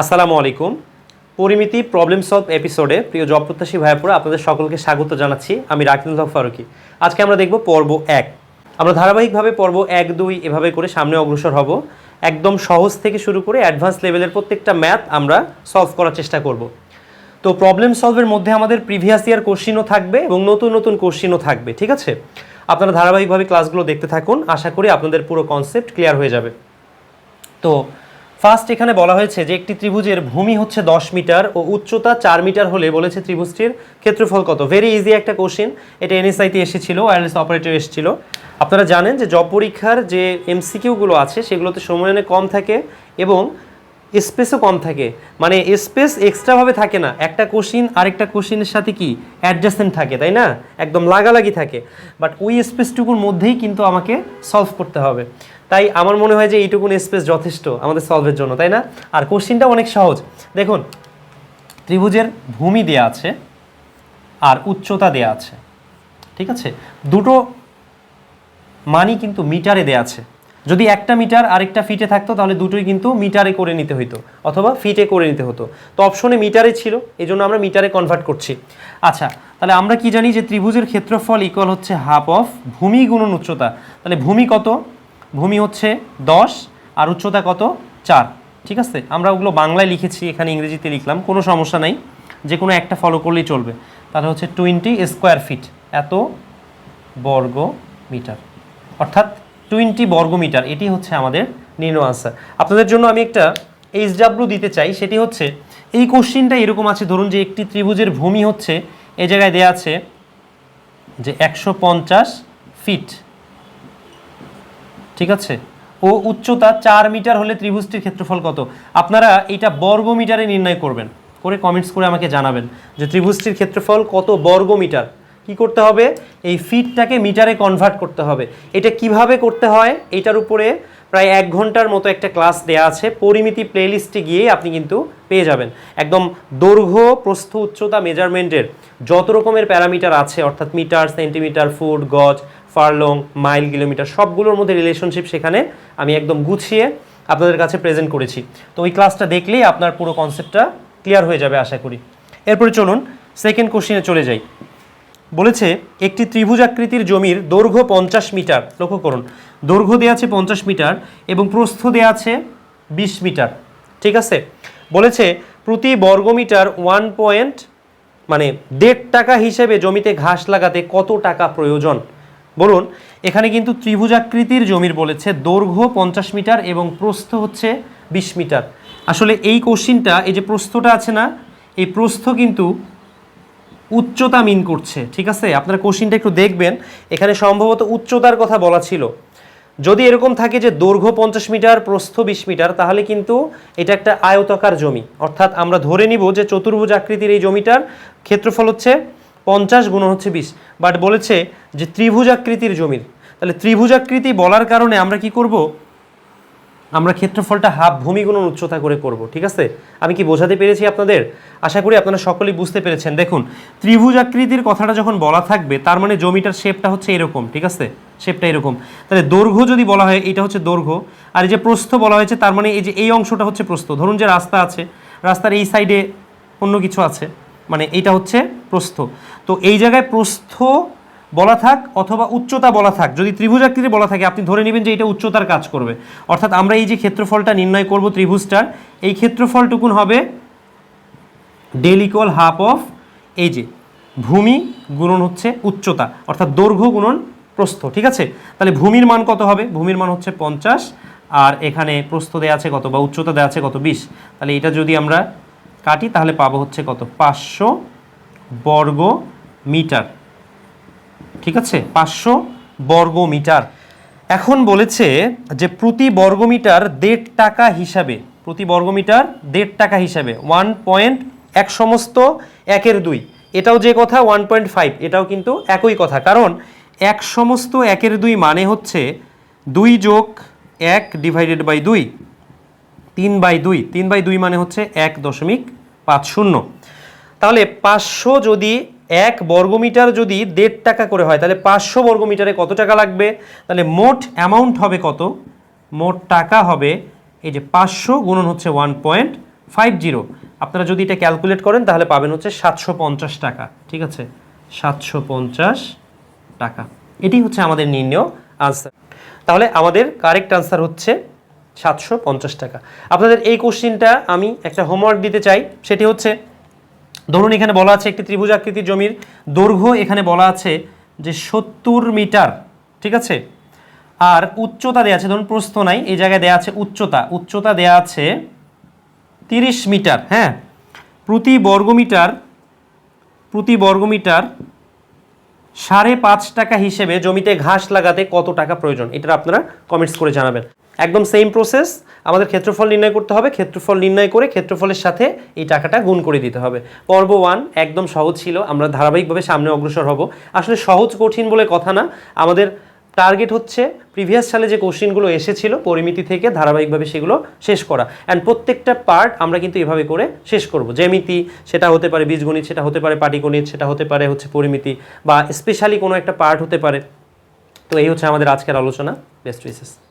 আসসালামু আলাইকুম। পরিমিতি problem solve এপিসোডে প্রিয় জব প্রত্যাশী ভাইয়াপুরা, আপনাদের সকলকে স্বাগত জানাচ্ছি। আমি রাকিনুল হক ফারুকি। আজকে আমরা দেখব পর্ব এক। আমরা ধারাবাহিকভাবে পর্ব এক, দুই এভাবে করে সামনে অগ্রসর হব। একদম সহজ থেকে শুরু করে অ্যাডভান্স লেভেলের প্রত্যেকটা ম্যাথ আমরা সলভ করার চেষ্টা করব। তো প্রবলেম সলভের মধ্যে আমাদের প্রিভিয়াস ইয়ার কোশ্চিনও থাকবে এবং নতুন নতুন কোশ্চিনও থাকবে, ঠিক আছে? আপনারা ধারাবাহিকভাবে ক্লাসগুলো দেখতে থাকুন। আশা করি আপনাদের পুরো কনসেপ্ট ক্লিয়ার হয়ে যাবে। তো ফার্স্ট এখানে বলা হয়েছে যে একটি ত্রিভুজের ভূমি হচ্ছে দশ মিটার ও উচ্চতা চার মিটার হলে বলেছে ত্রিভুজটির ক্ষেত্রফল কত? ভেরি ইজি একটা কোশ্চেন এটা এনএসআইতে এসেছিল ওয়্যারলেস অপারেটর এসেছিল। আপনারা জানেন যে জব পরীক্ষার যে এমসিকিউগুলো আছে, সেগুলোতে সময়ানে কম থাকে এবং স্পেসও কম থাকে। মানে স্পেস এক্সট্রাভাবে থাকে না। একটা কোশ্চিন আরেকটা কোশ্চিনের সাথে কি? অ্যাডজাস্টেন্ট থাকে, তাই না? একদম লাগালাগি থাকে। বাট ওই স্পেসটুকুর মধ্যেই কিন্তু আমাকে সলভ করতে হবে। তাই আমার মনে হয় যে এইটুকুন স্পেস যথেষ্ট আমাদের সলভের জন্য, তাই না? আর কোশ্চিনটা অনেক সহজ। দেখুন, ত্রিভুজের ভূমি দেয়া আছে আর উচ্চতা দেয়া আছে, ঠিক আছে? দুটো মানই কিন্তু মিটারে দেয়া আছে। যদি একটা মিটার আরেকটা ফিটে থাকতো, তাহলে দুটোই কিন্তু মিটারে করে নিতে হতো অথবা ফিটে করে নিতে হতো। তো অপশনে মিটারে ছিল এই জন্য আমরা মিটারে কনভার্ট করছি। আচ্ছা তাহলে আমরা কি জানি যে ত্রিভুজের ক্ষেত্রফল ইকুয়াল হচ্ছে হাফ অফ ভূমি গুণন উচ্চতা। তাহলে ভূমি কত? ভূমি হচ্ছে দশ, আর উচ্চতা কত? চার। ঠিক আছে? আমরা ওগুলো বাংলায় লিখেছি, এখানে ইংরেজিতে লিখলাম, কোনো সমস্যা নাই। যে কোনো একটা ফলো করলেই চলবে। তাহলে হচ্ছে টোয়েন্টি স্কোয়ার ফিট এত বর্গ মিটার অর্থাৎ টোয়েন্টি বর্গ মিটার এটি হচ্ছে আমাদের নির্ণয় আনসার আপনাদের জন্য আমি একটা এইচ ডাব্লু দিতে চাই। সেটি হচ্ছে, এই কোশ্চিনটা এরকম আছে, ধরুন যে একটি ত্রিভুজের ভূমি হচ্ছে, এ জায়গায় দেয়া আছে যে একশো পঞ্চাশ ফিট ঠিক আছে? ও উচ্চতা চার মিটার হলে ত্রিভুজটির ক্ষেত্রফল কত? আপনারা এটা বর্গ মিটারে নির্ণয় করবেন। করে কমেন্টস করে আমাকে জানাবেন যে ত্রিভুজটির ক্ষেত্রফল কত বর্গ মিটার কি করতে হবে? এই ফিটটাকে মিটারে কনভার্ট করতে হবে। এটা কীভাবে করতে হয়? এটার উপরে প্রায় এক ঘণ্টার মতো একটা ক্লাস দেয়া আছে। পরিমিতি প্লেলিস্টে গিয়েই আপনি কিন্তু পেয়ে যাবেন। একদম দৈর্ঘ্য, প্রস্থ, উচ্চতা মেজারমেন্টের যত রকমের প্যারামিটার আছে, অর্থাৎ মিটার সেন্টিমিটার ফুট গজ ফারলং মাইল কিলোমিটার সবগুলোর মধ্যে রিলেশনশিপ সেখানে আমি একদম গুছিয়ে আপনাদের কাছে প্রেজেন্ট করেছি। তো ওই ক্লাসটা দেখলেই আপনার পুরো কনসেপ্টটা ক্লিয়ার হয়ে যাবে আশা করি। এরপরে চলুন সেকেন্ড কোশ্চিনে চলে যাই। বলেছে, একটি ত্রিভুজাকৃতির জমির দৈর্ঘ্য পঞ্চাশ মিটার। লক্ষ্য করুন, দৈর্ঘ্য দেওয়া আছে পঞ্চাশ মিটার এবং প্রস্থ দেওয়া আছে বিশ মিটার। ঠিক আছে? বলেছে, প্রতি বর্গমিটার ওয়ান পয়েন্ট মানে দেড় টাকা হিসেবে জমিতে ঘাস লাগাতে কত টাকা প্রয়োজন? বলুন, এখানে কিন্তু ত্রিভুজাকৃতির জমির বলেছে দৈর্ঘ্য পঞ্চাশ মিটার এবং প্রস্থ হচ্ছে বিশ মিটার। আসলে এই কোশ্চিনটা এই যে প্রস্থটা আছে না, এই প্রস্থ কিন্তু উচ্চতা মিন করছে, ঠিক আছে? আপনারা কোশ্চিনটা একটু দেখবেন। এখানে সম্ভবত উচ্চতার কথা বলা ছিল। যদি এরকম থাকে যে দৈর্ঘ্য পঞ্চাশ মিটার, প্রস্থ বিশ মিটার, তাহলে কিন্তু এটা একটা আয়তাকার জমি। অর্থাৎ আমরা ধরে নিব যে চতুর্ভুজ আকৃতির এই জমিটার ক্ষেত্রফল হচ্ছে পঞ্চাশ গুণ হচ্ছে বিশ। বাট বলেছে যে ত্রিভুজ আকৃতির জমির। তাহলে ত্রিভুজ আকৃতি বলার কারণে আমরা কি করব? আমরা ক্ষেত্রফলটা হাফ ভূমি গুণন উচ্চতা করে করব, ঠিক আছে? আমি কি বোঝাতে পেরেছি আপনাদের? আশা করি আপনারা সকলেই বুঝতে পেরেছেন। দেখুন, ত্রিভুজ আকৃতির কথাটা যখন বলা থাকবে, তার মানে জমিটার শেপটা হচ্ছে এরকম, ঠিক আছে? শেপটা এরকম। তাহলে দৈর্ঘ্য যদি বলা হয়, এটা হচ্ছে দৈর্ঘ্য। আর এই যে প্রস্থ বলা হয়েছে, তার মানে এই যে এই অংশটা হচ্ছে প্রস্থ। ধরুন যে রাস্তা আছে, রাস্তার এই সাইডে অন্য কিছু আছে মানে এইটা হচ্ছে প্রস্থ। তো এই জায়গায় প্রস্থ বলা থাক অথবা উচ্চতা বলা থাক, যদি ত্রিভুজাকৃতি বলা থাকে, আপনি ধরে নেবেন যে এটা উচ্চতার কাজ করবে। অর্থাৎ আমরা এই যে ক্ষেত্রফলটা নির্ণয় করব ত্রিভুজটার, এই ক্ষেত্রফলটুকুন হবে ডেল ইকুয়াল হাফ অফ এই যে ভূমি গুণন হচ্ছে উচ্চতা, অর্থাৎ দৈর্ঘ্য গুণন প্রস্থ, ঠিক আছে? তাহলে ভূমির মান কত হবে? ভূমির মান হচ্ছে পঞ্চাশ, আর এখানে প্রস্থ দেওয়া আছে কত বা উচ্চতা দেওয়া আছে কত? বিশ। তাহলে এটা যদি আমরা কাটি, তাহলে পাবো হচ্ছে কত? পাঁচশো বর্গ মিটার ঠিক আছে? পাঁচশো বর্গ মিটার এখন বলেছে যে প্রতি বর্গমিটার দেড় টাকা হিসাবে, প্রতি বর্গমিটার দেড় টাকা হিসাবে ওয়ান পয়েন্ট এক সমস্ত একের দুই। এটাও যে কথা ওয়ান পয়েন্ট ফাইভ এটাও কিন্তু একই কথা। কারণ এক সমস্ত একের দুই মানে হচ্ছে দুই যোগ এক ডিভাইডেড বাই দুই, তিন বাই দুই। তিন বাই দুই মানে হচ্ছে এক দশমিক পাঁচ শূন্য। তাহলে পাঁচশো যদি এক বর্গমিটার যদি দেড় টাকা করে হয়, তাহলে পাঁচশো বর্গমিটারে কত টাকা লাগবে? তাহলে মোট অ্যামাউন্ট হবে কত? মোট টাকা হবে, এই যে পাঁচশো গুণন হচ্ছে ওয়ান পয়েন্ট ফাইভ জিরো আপনারা যদি এটা ক্যালকুলেট করেন, তাহলে পাবেন হচ্ছে সাতশো পঞ্চাশ টাকা। ঠিক আছে? সাতশো পঞ্চাশ টাকা। এটি হচ্ছে আমাদের নির্ণয় আনসার তাহলে আমাদের কারেক্ট আনসার হচ্ছে সাতশো পঞ্চাশ টাকা। আপনাদের এই কোশ্চিনটা আমি একটা হোমওয়ার্ক দিতে চাই। সেটি হচ্ছে ধরুন এখানে বলা আছে একটি ত্রিভুজ আকৃতির জমির দৈর্ঘ্য এখানে বলা আছে যে সত্তর মিটার, ঠিক আছে? আর উচ্চতা দেওয়া আছে, ধরুন প্রস্থ নাই, এই জায়গায় দেওয়া আছে উচ্চতা। উচ্চতা দেওয়া আছে তিরিশ মিটার হ্যাঁ? প্রতি বর্গমিটার প্রতি বর্গমিটার সাড়ে পাঁচ টাকা হিসেবে জমিতে ঘাস লাগাতে কত টাকা প্রয়োজন? এটা আপনারা কমেন্টস করে জানাবেন। একদম সেম প্রসেস আমাদের ক্ষেত্রফল নির্ণয় করতে হবে, ক্ষেত্রফল নির্ণয় করে ক্ষেত্রফলের সাথে এই টাকাটা গুণ করে দিতে হবে। পর্ব ওয়ান একদম সহজ ছিল, আমরা ধারাবাহিকভাবে সামনে অগ্রসর হব। আসলে সহজ কঠিন বলে কথা না, আমাদের টার্গেট হচ্ছে প্রিভিয়াস সালে যে কোশ্চিনগুলো এসেছিল, পরিমিতি থেকে ধারাবাহিকভাবে সেগুলো শেষ করা। অ্যান্ড প্রত্যেকটা পার্ট আমরা কিন্তু এভাবে করে শেষ করব। জ্যামিতি, সেটা হতে পারে বীজগণিত, সেটা হতে পারে পাটিগণিত, সেটা হতে পারে হচ্ছে পরিমিতি, বা স্পেশালি কোনো একটা পার্ট হতে পারে। তো এই হচ্ছে আমাদের আজকের আলোচনা। Best wishes